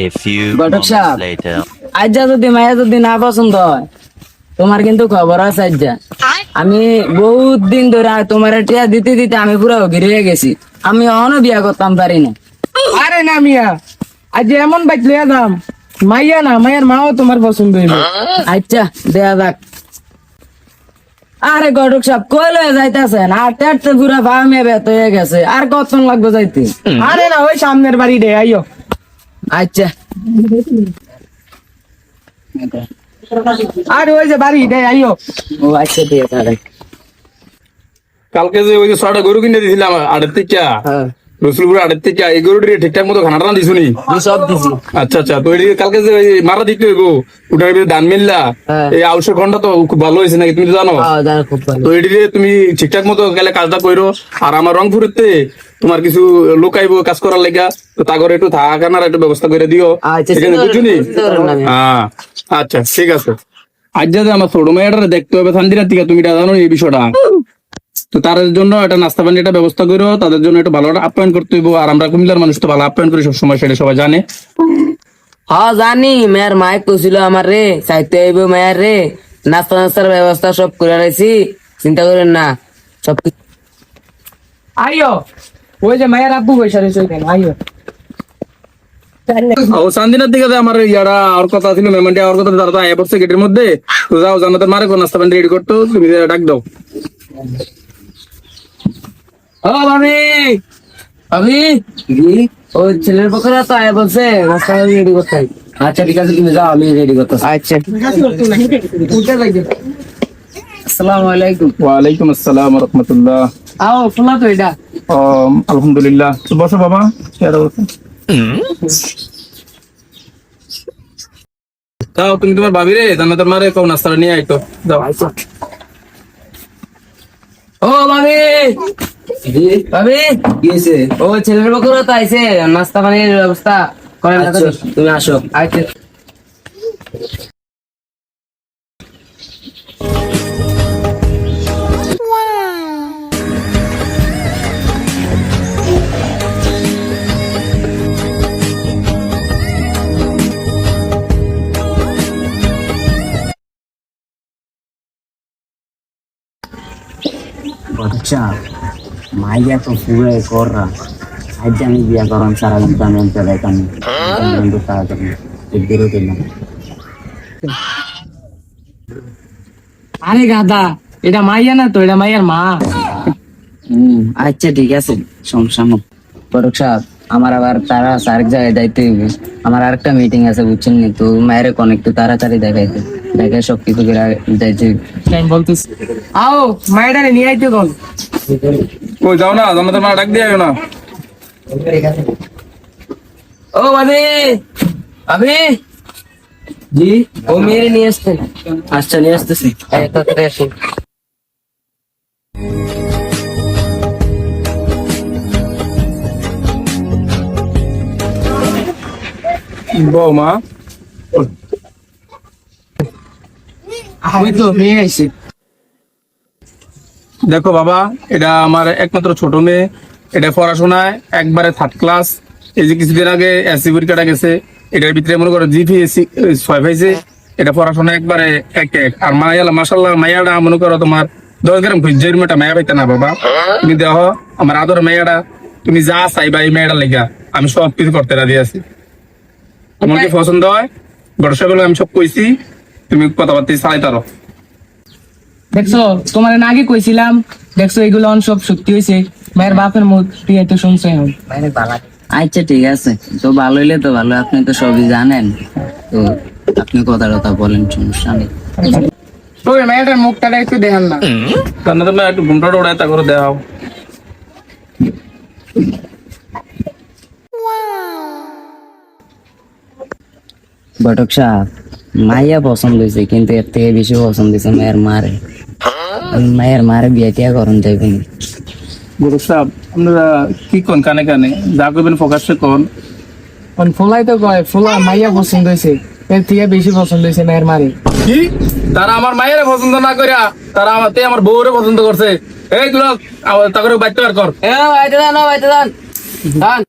A few Ghatak moments সাহেব। later. আজ্জা যদি মায়া যদি না পছন্দ হয় তোমার কিন্তু খবর আছে আজ্জা। আমি বহুত দিন ধরে তোমার টিয়া দিতে দিতে আমি পুরো ঘিরে গেছি। আমি অহনো বিয়া করতাম পারি না। আরে না মিয়া আজ এমন বাইক লইয়া দাম মাইয়া না মায়ের মাও তোমার পছন্দ হইল আচ্ছা দেয়া যাক। আরে গটক সাহেব কই লয়ে যাইতাছেন? আর টেটতে পুরা ফার্মে বেত হয়ে গেছে। আর কতক্ষণ লাগবে যাইতে? আরে না ওই সামনের বাড়ি রে আইও আচ্ছা। আরে ওই যে বাড়ি রে আইও। ও আচ্ছা আছে কালকে যে ওই যে ছয়টা গরু কিনে দিয়েছিলাম আড়ের থেকে হ্যাঁ। রসুলপুর এই ঠিকঠাক মতো খানা টানা দিছুনি? সব দিছি। আচ্ছা আচ্ছা তো কালকে যে মারা দিতে হইব ওটার ভিতরে ধান মিললা হ্যাঁ। এই আউশের খন্ডা তো খুব ভালো হয়েছে নাকি তুমি তো জানো? ভালো। তো তুমি ঠিকঠাক মতো গেলে কাজটা করো। আর আমার রংপুরেতে তোমার কিছু লোক আইবো কাজ করার লাগা তো তা করে একটু থাকার একটু ব্যবস্থা করে দিও। আচ্ছা, আমি। হ্যাঁ আচ্ছা ঠিক আছে। আজ যাতে আমার ছোট মেয়েটারে দেখতে হবে শান্তিরার থেকে তুমি জানো এই বিষয়টা। তো তার জন্য একটা নাস্তা পানি একটা ব্যবস্থা করো তাদের জন্য একটু ভালো একটা আপ্যায়ন করতে হইব। আর আমরা কুমিল্লার মানুষ তো ভালো আপ্যায়ন করি সবসময় সেটা সবাই জানে। হ্যাঁ জানি মেয়ের মায় কছিল আমার রে চাইতে আইব মেয়ের রে। নাস্তা নাস্তার ব্যবস্থা সব করে রাখছি চিন্তা করেন না। সব আইও ওই যে মায়ের আব্বু পয়সা রয়েছে আইও ও শান্তিনার দিকে আমার ইয়ারা আর কথা ছিল মেহমানটি আর কথা তারা তো আয় পড়ছে গেটের মধ্যে। তো যাও জানাতে মারে কোন নাস্তা পানি রেডি করতো তুমি ডাক দাও। ও ভাবি ভাবি ও ছেলের পক্ষে তো আয় বলছে নাস্তা রেডি করতে আচ্ছা ঠিক আছে তুমি যাও আমি রেডি করতেছি। আচ্ছা আসসালামু আলাইকুম। ওয়ালাইকুম আসসালাম রহমতুল্লাহ আও ফুলা তো এটা। আলহামদুলিল্লাহ। তো বসো বাবা। চেয়ারে বসো যাও তুমি তোমার ভাবি রে? জানাতে মারে কোন নাস্তাটা নিয়ে আইতো যাও। ও ভাবি ভাবি? গিয়েছে ও ছেলের পক্ষে তো আইছে। নাস্তা পানির ব্যবস্থা করে তুমি আসো। আচ্ছা বাচ্চা মাইয়া তো পুরাই কররা। আজ আমি বিয়া করাম সারা ঘণ্টা আমি অন্তর দেখাম বন্ধু তাড়াতাড়ি। দিলাম আরে গাদা এটা মাইয়া না তো? এটা মাইয়ার মা। হুম আচ্ছা ঠিক আছে। সমস্যা বরক সাহেব আমার আবার তারা আরেক জায়গায় যাইতে হবে আমার আরেকটা মিটিং আছে বুঝছেন নি? তো মায়ের কোন একটু তাড়াতাড়ি দেখাইতে। দেখে সব কিছু করে যাইতে। আমি বলতেছি। আও মায়েরারে নিয়ে আইতে কোন ও যাও না জানাতে মারা ডাক দিয়ে না। ও ভাবি ভাবি জি? ও মেরে নিয়ে আসতে আচ্ছা নিয়ে আসতেছি। তাড়াতাড়ি আসুন। বৌমা ওই তো মেয়ে আইছে। দেখো বাবা এটা আমার একমাত্র ছোট মেয়ে। এটা পড়াশোনায় একবারে থার্ড ক্লাস এই যে কিছুদিন আগে এসসি পরীক্ষাটা গেছে এটার ভিতরে মনে করো জিপি ছয় পাইছে। এটা পড়াশোনা একবারে এক এক। আর মায়াল মাসাল্লাহ মায়াটা মনে করো তোমার দশ গ্রাম খুঁজের মেয়েটা মায়া পাইতে না বাবা। তুমি দেহ আমার আদর মেয়েটা তুমি যা চাইবা এই মেয়েটা লেগা আমি সব কিছু করতে রাজি আছি। তোমার কি পছন্দ হয়? বড় সাহেব আমি সব কইছি তুমি কথাবার্তা চালাইতারো। দেখছ তোমার না আগে কইছিলাম দেখছ এগুলো অন সব সত্যি হয়েছে মায়ের বাপের মুখ তুই এত শুনছো এখন। আচ্ছা ঠিক আছে। তো ভালো হইলে তো ভালো আপনি তো সবই জানেন। তো আপনি কথা কথা বলেন সমস্যা নেই। ওই মায়েরটার মুখটা একটু দেখান না। কারণ তুমি একটু ঘুমটা তা করে দেওয়া বটক সাহেব মাইয়া পছন্দ হয়েছে কিন্তু এর থেকে বেশি পছন্দ হয়েছে মায়ের মারে। মায়ের মারে বিয়ে টিয়া করুন যাইবেন গুরু সাহেব আপনারা কি কোন কানে কানে? যা করবেন ফোকাসে কোন অন ফুলাই তো কয় ফুলা মাইয়া পছন্দ হয়েছে এর থেকে বেশি পছন্দ হয়েছে মায়ের মারে। কি? তারা আমার মায়ের পছন্দ না করিয়া তারা আমার তে আমার বউরে পছন্দ করছে। এই তুই তা করে বাইতে বার কর। এ বাইতে দান বাইতে দান। দান।